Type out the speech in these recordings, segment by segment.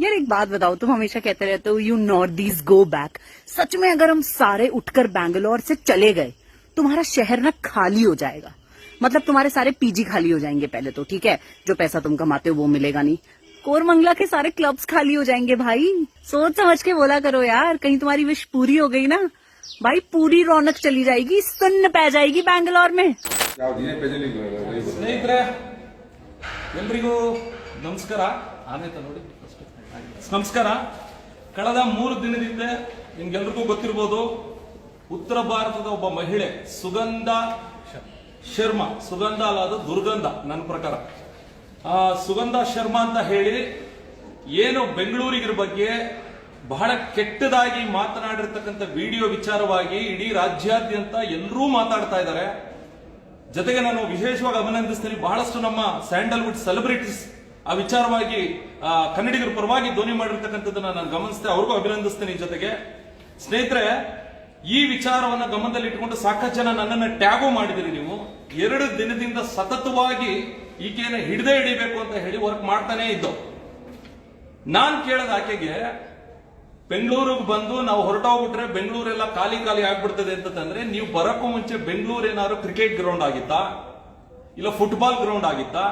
यार एक बात बताओ तुम हमेशा कहते रहते हो you north east go back सच में अगर हम सारे उठकर बैंगलोर से चले गए तुम्हारा शहर ना खाली हो जाएगा मतलब तुम्हारे सारे पीजी खाली हो जाएंगे पहले तो ठीक है जो पैसा तुम कमाते हो वो मिलेगा नहीं कोरमंगला के सारे क्लब्स खाली हो जाएंगे भाई सोच समझ के बोला करो यार कहीं तुम्हारी विश पूरी हो गई ना भाई पूरी रौनक चली जाएगी सुन्न पै जाएगी बैंगलोर में ಯಾವ್ದು ಏನೇ ಪೇಜಲ್ಲಿ ಸ್ನೇಹಿತರೆ ಎಲ್ರಿಗೂ ನಮಸ್ಕಾರ ಆನೈತ ನೋಡಿ ನಮಸ್ಕಾರ. ಕಳೆದ ಮೂರು ದಿನದಿಂದ ನಿಮ್ಗೆಲ್ರಿಗೂ ಗೊತ್ತಿರ್ಬೋದು ಉತ್ತರ ಭಾರತದ ಒಬ್ಬ ಮಹಿಳೆ ಸುಗಂಧ ಶರ್ಮಾ ಸುಗಂಧ ಅಲ್ಲ ದುರ್ಗಂಧ ನನ್ನ ಪ್ರಕಾರ. ಆ, ಸುಗಂಧ ಶರ್ಮಾ ಅಂತ ಹೇಳಿ ಏನು ಬೆಂಗಳೂರಿಗಿರ ಬಗ್ಗೆ ಬಹಳ ಕೆಟ್ಟದಾಗಿ ಮಾತನಾಡಿರ್ತಕ್ಕಂಥ ವಿಡಿಯೋ ವಿಚಾರವಾಗಿ ಇಡೀ ರಾಜ್ಯಾದ್ಯಂತ ಎಲ್ಲರೂ ಮಾತಾಡ್ತಾ ಇದ್ದಾರೆ. ಜೊತೆಗೆ ನಾನು ವಿಶೇಷವಾಗಿ ಅಭಿನಂದಿಸ್ತೀನಿ ಬಹಳಷ್ಟು ನಮ್ಮ ಸ್ಯಾಂಡಲ್ವುಡ್ ಸೆಲೆಬ್ರಿಟೀಸ್ ಆ ವಿಚಾರವಾಗಿ ಕನ್ನಡಿಗರ ಪರವಾಗಿ ಧ್ವನಿ ಮಾಡಿರ್ತಕ್ಕಂಥದ್ದನ್ನ ನಾನು ಗಮನಿಸಿದೆ ಅವ್ರಿಗೂ ಅಭಿನಂದಿಸ್ತೀನಿ ಜೊತೆಗೆ. ಸ್ನೇಹಿತರೆ, ಈ ವಿಚಾರವನ್ನ ಗಮನದಲ್ಲಿ ಇಟ್ಕೊಂಡು ಸಾಕಷ್ಟು ಜನ ನನ್ನನ್ನು ಟ್ಯಾಗು ಮಾಡಿದಿರಿ ನೀವು. ಎರಡು ದಿನದಿಂದ ಸತತವಾಗಿ ಈಕೆಯನ್ನು ಹಿಡದೆ ಹಿಡಿಬೇಕು ಅಂತ ಹೇಳಿ ವರ್ಕ್ ಮಾಡ್ತಾನೆ ಇದ್ದೋ. ನಾನು ಕೇಳದ ಆಕೆಗೆ, ಬೆಂಗಳೂರಿಗೆ ಬಂದು ನಾವು ಹೊರಟೋಗ್ಬಿಟ್ರೆ ಬೆಂಗಳೂರೆಲ್ಲ ಖಾಲಿ ಖಾಲಿ ಆಗ್ಬಿಡ್ತದೆ ಅಂತಂದ್ರೆ ನೀವು ಬರೋಕ್ಕೂ ಮುಂಚೆ ಬೆಂಗಳೂರು ಏನಾದ್ರು ಕ್ರಿಕೆಟ್ ಗ್ರೌಂಡ್ ಆಗಿತ್ತಾ? ಇಲ್ಲ ಫುಟ್ಬಾಲ್ ಗ್ರೌಂಡ್ ಆಗಿತ್ತಾ?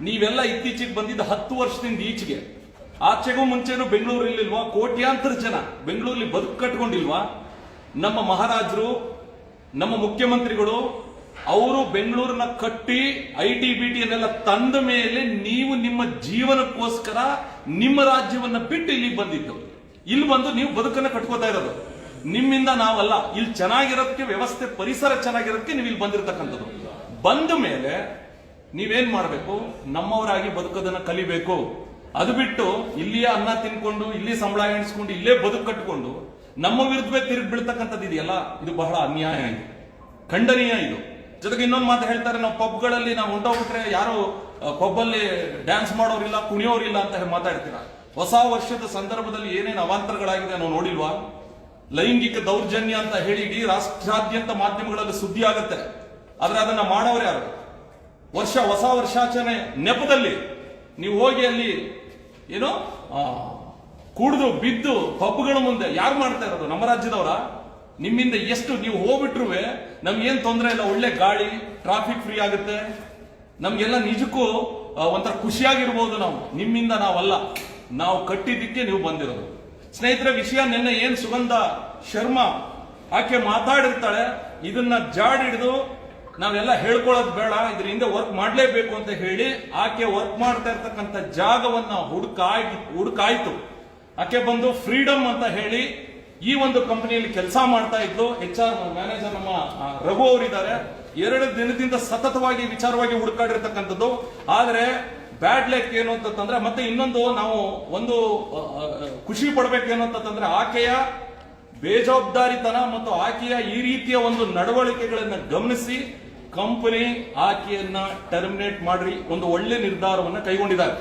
ನೀವೆಲ್ಲ ಇತ್ತೀಚೆಗೆ ಬಂದಿದ್ದ ಹತ್ತು ವರ್ಷದಿಂದ ಈಚೆಗೆ. ಆಚೆಗೂ ಮುಂಚೆನೂ ಬೆಂಗಳೂರಲ್ಲಿಲ್ವಾ ಕೋಟ್ಯಾಂತರ ಜನ ಬೆಂಗಳೂರಲ್ಲಿ ಬದುಕು ಕಟ್ಕೊಂಡಿಲ್ವಾ? ನಮ್ಮ ಮಹಾರಾಜರು, ನಮ್ಮ ಮುಖ್ಯಮಂತ್ರಿಗಳು, ಅವರು ಬೆಂಗಳೂರನ್ನ ಕಟ್ಟಿ ಐ ಟಿ ಬಿ ಟಿಯನ್ನೆಲ್ಲ ತಂದ ಮೇಲೆ ನೀವು ನಿಮ್ಮ ಜೀವನಕ್ಕೋಸ್ಕರ ನಿಮ್ಮ ರಾಜ್ಯವನ್ನ ಬಿಟ್ಟು ಇಲ್ಲಿಗೆ ಬಂದಿದ್ದು. ಇಲ್ಲಿ ಬಂದು ನೀವು ಬದುಕನ್ನ ಕಟ್ಕೋತಾ ಇರೋದು. ನಿಮ್ಮಿಂದ ನಾವಲ್ಲ, ಇಲ್ಲಿ ಚೆನ್ನಾಗಿರೋದಕ್ಕೆ ವ್ಯವಸ್ಥೆ, ಪರಿಸರ ಚೆನ್ನಾಗಿರೋದಕ್ಕೆ ನೀವು ಇಲ್ಲಿ ಬಂದಿರತಕ್ಕಂಥದ್ದು. ಬಂದ ಮೇಲೆ ನೀವೇನ್ ಮಾಡಬೇಕು? ನಮ್ಮವರಾಗಿ ಬದುಕೋದನ್ನ ಕಲಿಬೇಕು. ಅದು ಬಿಟ್ಟು ಇಲ್ಲಿಯ ಅನ್ನ ತಿನ್ಕೊಂಡು, ಇಲ್ಲಿ ಸಂಬಳ ಎಣಿಸ್ಕೊಂಡು, ಇಲ್ಲೇ ಬದುಕು ಕಟ್ಟಿಕೊಂಡು ನಮ್ಮ ವಿರುದ್ಧವೇ ತಿರುಗಿ ಬೀಳ್ತಕ್ಕಂಥದ್ದು ಇದೆಯಲ್ಲ? ಇದು ಬಹಳ ಅನ್ಯಾಯ ಇದು. ಖಂಡನೀಯ ಇದು. ಜೊತೆಗೆ ಇನ್ನೊಂದು ಮಾತು ಹೇಳ್ತಾರೆ, ನಾವು ಪಬ್ಗಳಲ್ಲಿ ನಾವು ಉಂಟೋಗ್ಬಿಟ್ರೆ ಯಾರು ಪಬ್ಬಲ್ಲಿ ಡ್ಯಾನ್ಸ್ ಮಾಡೋರಿಲ್ಲ, ಕುಣಿಯೋರಿಲ್ಲ ಅಂತ ಹೇಳಿ ಮಾತಾಡ್ತೀರಾ? ಹೊಸ ವರ್ಷದ ಸಂದರ್ಭದಲ್ಲಿ ಏನೇನು ಅವಾಂತರಗಳಾಗಿದೆ ನಾವು ನೋಡಿಲ್ವಾ? ಲೈಂಗಿಕ ದೌರ್ಜನ್ಯ ಅಂತ ಹೇಳಿ ಇಡೀ ರಾಷ್ಟ್ರಾದ್ಯಂತ ಮಾಧ್ಯಮಗಳಲ್ಲಿ ಸುದ್ದಿ ಆಗುತ್ತೆ ಆದ್ರೆ ಅದನ್ನ ಮಾಡೋರು ಯಾರು? ವರ್ಷ, ಹೊಸ ವರ್ಷಾಚರಣೆ ನೆಪದಲ್ಲಿ ನೀವು ಹೋಗಿ ಅಲ್ಲಿ ಏನೋ ಕುಡಿದು, ಬಿದ್ದು ಪಬ್ಗಳ ಮುಂದೆ ಯಾರು ಮಾಡ್ತಾ ಇರೋದು? ನಮ್ಮ ರಾಜ್ಯದವರ? ನಿಮ್ಮಿಂದ ಎಷ್ಟು ನೀವು ಹೋಗ್ಬಿಟ್ರುವೆ, ನಮ್ಗೇನು ತೊಂದರೆ ಇಲ್ಲ, ಒಳ್ಳೆ ಗಾಳಿ ಟ್ರಾಫಿಕ್ ಫ್ರೀ ಆಗುತ್ತೆ. ನಮ್ಗೆಲ್ಲ ನಿಜಕ್ಕೂ ಒಂಥರ ಖುಷಿಯಾಗಿರ್ಬೋದು ನಾವು. ನಿಮ್ಮಿಂದ ನಾವಲ್ಲ. ನಾವು ಕಟ್ಟಿದ್ದಕ್ಕೆ ನೀವು ಬಂದಿರೋದು. ಸ್ನೇಹಿತರ, ವಿಷಯ ನಿನ್ನೆ ಏನ್ ಸುಗಂಧ ಶರ್ಮಾ ಆಕೆ ಮಾತಾಡಿರ್ತಾಳೆ, ಇದನ್ನ ಜಾಡ್ ಹಿಡಿದು ನಾವೆಲ್ಲ ಹೇಳ್ಕೊಳ್ಳೋದು ಬೇಡ, ಇದ್ರ ಹಿಂದೆ ವರ್ಕ್ ಮಾಡಲೇಬೇಕು ಅಂತ ಹೇಳಿ ಆಕೆ ವರ್ಕ್ ಮಾಡ್ತಾ ಇರ್ತಕ್ಕಂಥ ಜಾಗವನ್ನ ಹುಡುಕಾಗಿ, ಹುಡುಕಾಯ್ತು. ಆಕೆ ಬಂದು ಫ್ರೀಡಮ್ ಅಂತ ಹೇಳಿ ಈ ಒಂದು ಕಂಪನಿಯಲ್ಲಿ ಕೆಲಸ ಮಾಡ್ತಾ ಇದ್ದು ಎಚ್ ಆರ್ ಮ್ಯಾನೇಜರ್ ನಮ್ಮ ರಘು ಅವರಿದ್ದಾರೆ. ಎರಡು ದಿನದಿಂದ ಸತತವಾಗಿ ವಿಚಾರವಾಗಿ ಹುಡುಕಾಡಿರ್ತಕ್ಕಂಥದ್ದು. ಆದರೆ ಬ್ಯಾಡ್ ಲೆಕ್ ಏನು ಅಂತಂದ್ರೆ ಮತ್ತೆ ಇನ್ನೊಂದು ನಾವು ಒಂದು ಖುಷಿ ಪಡ್ಬೇಕೇನು ಅಂತಂದ್ರೆ ಆಕೆಯ ಬೇಜವಾಬ್ದಾರಿತನ ಮತ್ತು ಆಕೆಯ ಈ ರೀತಿಯ ಒಂದು ನಡವಳಿಕೆಗಳನ್ನು ಗಮನಿಸಿ ಕಂಪನಿ ಆಕೆಯನ್ನ ಟರ್ಮಿನೇಟ್ ಮಾಡಿ ಒಂದು ಒಳ್ಳೆ ನಿರ್ಧಾರವನ್ನ ಕೈಗೊಂಡಿದ್ದಾರೆ.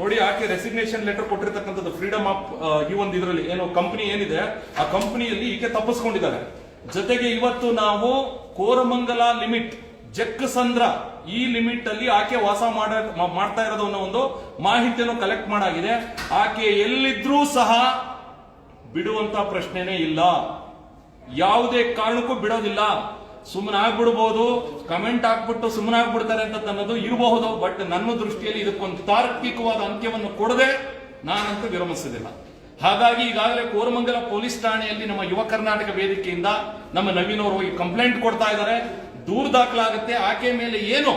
ನೋಡಿ, ಆಕೆ ರೆಸಿಗ್ನೇಷನ್ ಲೆಟರ್ ಕೊಟ್ಟಿರ್ತಕ್ಕಂಥದ್ದು ಫ್ರೀಡಮ್ ಆಫ್ ಈ ಒಂದು ಇದರಲ್ಲಿ ಏನು ಕಂಪನಿ ಏನಿದೆ, ಆ ಕಂಪನಿಯಲ್ಲಿ ಈಕೆ ತಪ್ಪಿಸ್ಕೊಂಡಿದ್ದಾರೆ ಜೊತೆಗೆ ಇವತ್ತು ನಾವು ಕೋರಮಂಗಲ ಲಿಮಿಟ್, ಜಕ್ಕಸಂದ್ರ ಈ ಲಿಮಿಟ್ ಅಲ್ಲಿ ಆಕೆ ವಾಸ ಮಾಡ ಮಾಡ್ತಾ ಇರೋದು ಅನ್ನೋ ಒಂದು ಮಾಹಿತಿಯನ್ನು ಕಲೆಕ್ಟ್ ಮಾಡಾಗಿದೆ. ಆಕೆ ಎಲ್ಲಿದ್ರೂ ಸಹ ಬಿಡುವಂತ ಪ್ರಶ್ನೆನೇ ಇಲ್ಲ. ಯಾವುದೇ ಕಾರಣಕ್ಕೂ ಬಿಡೋದಿಲ್ಲ. ಸುಮ್ಮನೆ ಆಗ್ಬಿಡ್ಬೋದು ಕಮೆಂಟ್ ಹಾಕ್ಬಿಟ್ಟು ಸುಮ್ಮನೆ ಆಗ್ಬಿಡ್ತಾರೆ ಅಂತ ಅನ್ನೋದು ಇರಬಹುದು ಬಟ್ ನನ್ನ ದೃಷ್ಟಿಯಲ್ಲಿ ಇದಕ್ಕೊಂದು ತಾರ್ಕಿಕವಾದ ಅಂತ್ಯವನ್ನು ಕೊಡದೆ ನಾನಂತೂ ವಿರಮಿಸೋದಿಲ್ಲ ಹಾಗಾಗಿ ಈಗಾಗಲೇ ಕೋರಮಂಗಲ ಪೊಲೀಸ್ ಠಾಣೆಯಲ್ಲಿ ನಮ್ಮ ಯುವ ಕರ್ನಾಟಕ ವೇದಿಕೆಯಿಂದ ನಮ್ಮ ನವೀನ್ ಅವರು ಹೋಗಿ ಕಂಪ್ಲೇಂಟ್ ಕೊಡ್ತಾ ಇದ್ದಾರೆ. ದೂರು ದಾಖಲಾಗುತ್ತೆ. ಆಕೆ ಮೇಲೆ ಏನು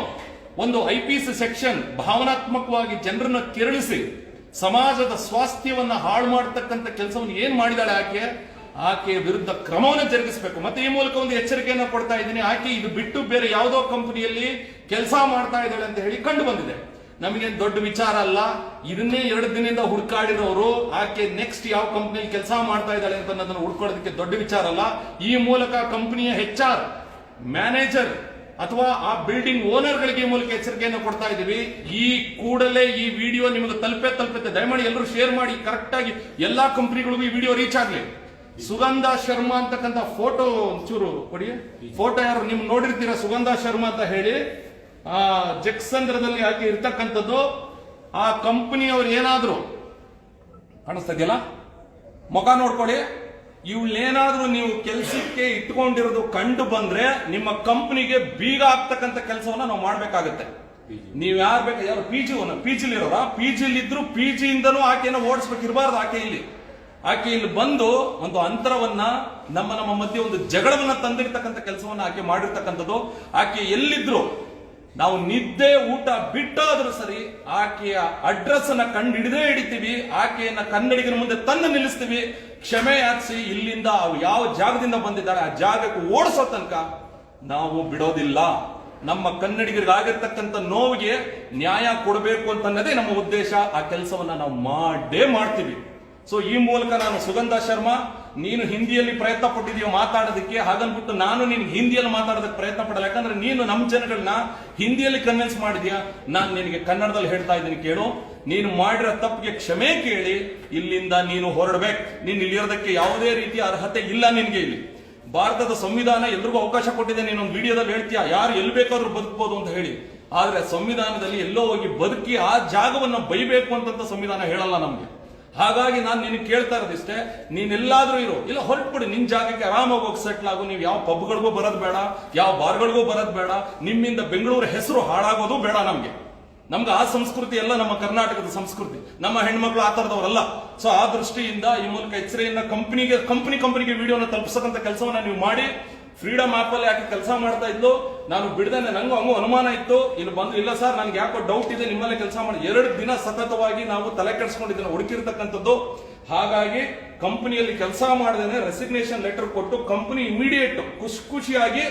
ಒಂದು ಐ ಪಿ ಸಿ ಸೆಕ್ಷನ್ ಭಾವನಾತ್ಮಕವಾಗಿ ಜನರನ್ನು ಕೆರಳಿಸಿ ಸಮಾಜದ ಸ್ವಾಸ್ಥ್ಯವನ್ನ ಹಾಳು ಮಾಡತಕ್ಕಂಥ ಕೆಲಸವನ್ನು ಏನ್ ಮಾಡಿದಾಳೆ ಆಕೆ? ಆಕೆಯ ವಿರುದ್ಧ ಕ್ರಮವನ್ನು ಜರುಗಿಸಬೇಕು. ಮತ್ತೆ ಈ ಮೂಲಕ ಒಂದು ಎಚ್ಚರಿಕೆಯನ್ನು ಕೊಡ್ತಾ ಇದ್ದೀನಿ. ಆಕೆ ಇದು ಬಿಟ್ಟು ಬೇರೆ ಯಾವುದೋ ಕಂಪನಿಯಲ್ಲಿ ಕೆಲಸ ಮಾಡ್ತಾ ಇದ್ದಾಳೆ ಅಂತ ಹೇಳಿ ಕಂಡು ಬಂದಿದೆ. ನಮಗೆ ದೊಡ್ಡ ವಿಚಾರ ಅಲ್ಲ. ಇದನ್ನೇ ಎರಡು ದಿನದಿಂದ ಹುಡುಕಾಡಿರೋರು ಆಕೆ ನೆಕ್ಸ್ಟ್ ಯಾವ ಕಂಪನಿಯಲ್ಲಿ ಕೆಲಸ ಮಾಡ್ತಾ ಇದ್ದಾಳೆ ಅಂತ ಅನ್ನೋದನ್ನ ಹುಡ್ಕೊಳ್ಳೋದಕ್ಕೆ ದೊಡ್ಡ ವಿಚಾರ ಅಲ್ಲ. ಈ ಮೂಲಕ ಕಂಪನಿಯ ಹೆಚ್ ಆರ್ ಮ್ಯಾನೇಜರ್ ಅಥವಾ ಆ ಬಿಲ್ಡಿಂಗ್ ಓನರ್ ಗಳಿಗೆ ಈ ಮೂಲಕ ಎಚ್ಚರಿಕೆಯನ್ನು ಕೊಡ್ತಾ ಇದ್ದೀವಿ. ಈ ಕೂಡಲೇ ಈ ವಿಡಿಯೋ ನಿಮಗೆ ತಲುಪೇ ತಲುಪುತ್ತೆ. ದಯಮಾಡಿ ಎಲ್ಲರೂ ಶೇರ್ ಮಾಡಿ. ಕರೆಕ್ಟ್ ಆಗಿ ಎಲ್ಲಾ ಕಂಪನಿಗಳಿಗೂ ಈ ವಿಡಿಯೋ ರೀಚ್ ಆಗ್ಲಿ. ಸುಗಂಧ ಶರ್ಮಾ ಅಂತಕ್ಕಂಥ ಫೋಟೋ ಒಂಚೂರು ಕೊಡಿ. ಫೋಟೋ ಯಾರು ನಿಮ್ ನೋಡಿರ್ತೀರಾ? ಸುಗಂಧ ಶರ್ಮಾ ಅಂತ ಹೇಳಿ. ಆ, ಜಕ್ಸಂದ್ರದಲ್ಲಿ ಆಕೆ ಇರ್ತಕ್ಕಂಥದ್ದು. ಆ ಕಂಪನಿಯವರು ಏನಾದ್ರು ಕಾಣಿಸ್ತಾ ಮುಖ ನೋಡ್ಕೊಳ್ಳಿ. ಇವಳೇನಾದ್ರೂ ನೀವು ಕೆಲಸಕ್ಕೆ ಇಟ್ಕೊಂಡಿರೋದು ಕಂಡು ಬಂದ್ರೆ ನಿಮ್ಮ ಕಂಪನಿಗೆ ಬೀಗ ಆಗ್ತಕ್ಕಂಥ ಕೆಲಸವನ್ನ ನಾವು ಮಾಡ್ಬೇಕಾಗತ್ತೆ. ನೀವ್ ಯಾರು ಬೇಕು? ಯಾರು ಪಿ ಜಿ ಪಿ ಜಿಲಿ ಇರೋರ ಪಿ ಜಿಲಿ ಇದ್ರು ಪಿ ಜಿಯಿಂದನೂ ಆಕೆಯನ್ನು ಓಡಿಸ್ಬೇಕಿರಬಾರ್ದು ಆಕೆ ಇಲ್ಲಿ. ಆಕೆ ಇಲ್ಲಿ ಬಂದು ಒಂದು ಅಂತರವನ್ನ ನಮ್ಮ ನಮ್ಮ ಮಧ್ಯೆ ಒಂದು ಜಗಳವನ್ನ ತಂದಿರ್ತಕ್ಕಂಥ ಕೆಲಸವನ್ನ ಆಕೆ ಮಾಡಿರ್ತಕ್ಕಂಥದ್ದು. ಆಕೆ ಎಲ್ಲಿದ್ರು ನಾವು ನಿದ್ದೆ ಊಟ ಬಿಟ್ಟಾದ್ರೂ ಸರಿ ಆಕೆಯ ಅಡ್ರೆಸ್ ಅನ್ನ ಕಂಡು ಹಿಡಿದೇ ಹಿಡಿತೀವಿ. ಆಕೆಯನ್ನ ಕನ್ನಡಿಗರ ಮುಂದೆ ತಂದು ನಿಲ್ಲಿಸ್ತೀವಿ. ಕ್ಷಮೆ ಯಾಚಿಸಿ ಇಲ್ಲಿಂದ ಅವು ಯಾವ ಜಾಗದಿಂದ ಬಂದಿದ್ದಾರೆ ಆ ಜಾಗಕ್ಕೆ ಓಡಿಸೋ ತನಕ ನಾವು ಬಿಡೋದಿಲ್ಲ. ನಮ್ಮ ಕನ್ನಡಿಗರಿಗೆ ಆಗಿರ್ತಕ್ಕಂಥ ನೋವಿಗೆ ನ್ಯಾಯ ಕೊಡಬೇಕು ಅಂತನ್ನದೇ ನಮ್ಮ ಉದ್ದೇಶ. ಆ ಕೆಲಸವನ್ನ ನಾವು ಮಾಡೇ ಮಾಡ್ತೀವಿ. ಸೊ ಈ ಮೂಲಕ ನಾನು ಸುಗಂಧ ಶರ್ಮಾ, ನೀನು ಹಿಂದಿಯಲ್ಲಿ ಪ್ರಯತ್ನ ಪಟ್ಟಿದೀಯ ಮಾತಾಡೋದಕ್ಕೆ ಹಾಗನ್ಬಿಟ್ಟು ನಾನು ನಿನ್ಗೆ ಹಿಂದಿಯಲ್ಲಿ ಮಾತಾಡೋದಕ್ಕೆ ಪ್ರಯತ್ನ ಪಡಲ್ಲ. ಯಾಕಂದ್ರೆ ನೀನು ನಮ್ಮ ಜನಗಳನ್ನ ಹಿಂದಿಯಲ್ಲಿ ಕನ್ವಿನ್ಸ್ ಮಾಡಿದ್ಯಾ? ನಾನು ನಿನಗೆ ಕನ್ನಡದಲ್ಲಿ ಹೇಳ್ತಾ ಇದ್ದೀನಿ ಕೇಳು. ನೀನು ಮಾಡಿರೋ ತಪ್ಪಿಗೆ ಕ್ಷಮೆ ಕೇಳಿ, ಇಲ್ಲಿಂದ ನೀನು ಹೊರಡ್ಬೇಕು. ನೀನು ಇಲ್ಲಿರೋದಕ್ಕೆ ಯಾವುದೇ ರೀತಿಯ ಅರ್ಹತೆ ಇಲ್ಲ ನಿನಗೆ ಇಲ್ಲಿ. ಭಾರತದ ಸಂವಿಧಾನ ಎಲ್ರಿಗೂ ಅವಕಾಶ ಕೊಟ್ಟಿದೆ. ನೀನು ಒಂದು ವಿಡಿಯೋದಲ್ಲಿ ಹೇಳ್ತೀಯ? ಯಾರು ಎಲ್ಲಿ ಬೇಕಾದ್ರೂ ಬದುಕಬಹುದು ಅಂತ ಹೇಳಿ. ಆದ್ರೆ ಸಂವಿಧಾನದಲ್ಲಿ ಎಲ್ಲೋ ಹೋಗಿ ಬದುಕಿ ಆ ಜಾಗವನ್ನ ಬೈಬೇಕು ಅಂತಂತ ಸಂವಿಧಾನ ಹೇಳಲ್ಲ ನಮ್ಗೆ. ಹಾಗಾಗಿ ನಾನು ನಿನಗೆ ಕೇಳ್ತಾ ಇರೋದಿಷ್ಟೇ, ನೀನೆಲ್ಲಾದ್ರೂ ಇರೋ. ಇಲ್ಲ, ಹೊರಟ್ಬಿಡಿ. ನಿನ್ನ ಜಾಗಕ್ಕೆ ಆರಾಮಾಗಿ ಹೋಗಿ ಸೆಟ್ಲ್ ಆಗು. ನೀವು ಯಾವ ಪಬ್ಗಳಿಗೂ ಬರೋದು ಬೇಡ, ಯಾವ ಬಾರ್ಗಳಿಗೂ ಬರೋದು ಬೇಡ. ನಿಮ್ಮಿಂದ ಬೆಂಗಳೂರು ಹೆಸರು ಹಾಳಾಗೋದು ಬೇಡ ನಮಗೆ. ನಮ್ಗೆ ಆ ಸಂಸ್ಕೃತಿ ಎಲ್ಲ ನಮ್ಮ ಕರ್ನಾಟಕದ ಸಂಸ್ಕೃತಿ. ನಮ್ಮ ಹೆಣ್ಮಕ್ಳು ಆ ತರದವರಲ್ಲ ಸೊ ಆ ದೃಷ್ಟಿಯಿಂದ ಈ ಮೂಲಕ ಎಚ್ಚರಿಯಿಂದ ಕಂಪ್ನಿಗೆ ಕಂಪ್ನಿ ಕಂಪ್ನಿಗೆ ವಿಡಿಯೋನ ತಲುಪಿಸಕ್ಕಂತ ಕೆಲಸವನ್ನ ನೀವು ಮಾಡಿ. ಫ್ರೀಡಮ್ ಆಪ್ ಅಲ್ಲಿ ಯಾಕೆ ಕೆಲಸ ಮಾಡ್ತಾ ಇದ್ಲು? ನಾನು ಬಿಡದೆ ನಂಗೂ ಹಂಗೂ ಅನುಮಾನ ಇತ್ತು. ಇಲ್ಲಿ ಬಂದು ಇಲ್ಲ ಸರ್, ನನಗೆ ಯಾಕೋ ಡೌಟ್ ಇದೆ, ನಿಮ್ಮಲ್ಲೇ ಕೆಲಸ ಮಾಡಿ. ಎರಡು ದಿನ ಸತತವಾಗಿ ನಾವು ತಲೆ ಕೆಡಿಸ್ಕೊಂಡಿದ್ದೇನೆ ಹುಡುಕಿರ್ತಕ್ಕಂಥದ್ದು. ಹಾಗಾಗಿ ಕಂಪನಿಯಲ್ಲಿ ಕೆಲಸ ಮಾಡದೇನೆ ರೆಸಿಗ್ನೇಷನ್ ಲೆಟರ್ ಕೊಟ್ಟು ಕಂಪನಿ ಇಮಿಡಿಯೇಟ್ ಖುಷಿ ಖುಷಿಯಾಗಿ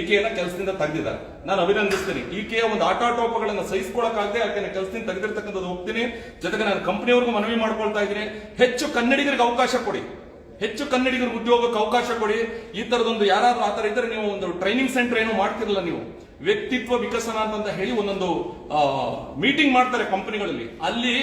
ಈಕೆಯನ್ನ ಕೆಲಸದಿಂದ ತೆಗೆದಿದ್ದಾರೆ. ನಾನು ಅಭಿನಂದಿಸ್ತೀನಿ. ಈಕೆಯ ಒಂದು ಆಟಾಟೋಪಗಳನ್ನ ಸಹಿಸ್ಕೊಳಕ್ಕಾಗದೆ ಆಕೆನ ಕೆಲಸದಿಂದ ತೆಗೆದಿರ್ತಕ್ಕಂಥದ್ದು ಹೋಗ್ತೀನಿ. ಜೊತೆಗೆ ನಾನು ಕಂಪನಿಯವ್ರಿಗೂ ಮನವಿ ಮಾಡ್ಕೊಳ್ತಾ ಇದ್ದೀನಿ. ಹೆಚ್ಚು ಕನ್ನಡಿಗರಿಗೆ ಅವಕಾಶ ಕೊಡಿ. ಹೆಚ್ಚು ಕನ್ನಡಿಗರು ಉದ್ಯೋಗಕ್ಕೆ ಅವಕಾಶ ಕೊಡಿ. ಈ ತರದೊಂದು ಯಾರಾದ್ರೂ ಆತರ ತರ ಇದ್ರೆ ನೀವು ಒಂದು ಟ್ರೈನಿಂಗ್ ಸೆಂಟರ್ ಏನೋ ಮಾಡ್ತಿರಲ್ಲ ನೀವು. ವ್ಯಕ್ತಿತ್ವ ವಿಕಸನ ಅಂತ ಹೇಳಿ ಒಂದೊಂದು ಮೀಟಿಂಗ್ ಮಾಡ್ತಾರೆ ಕಂಪನಿಗಳಲ್ಲಿ ಅಲ್ಲಿ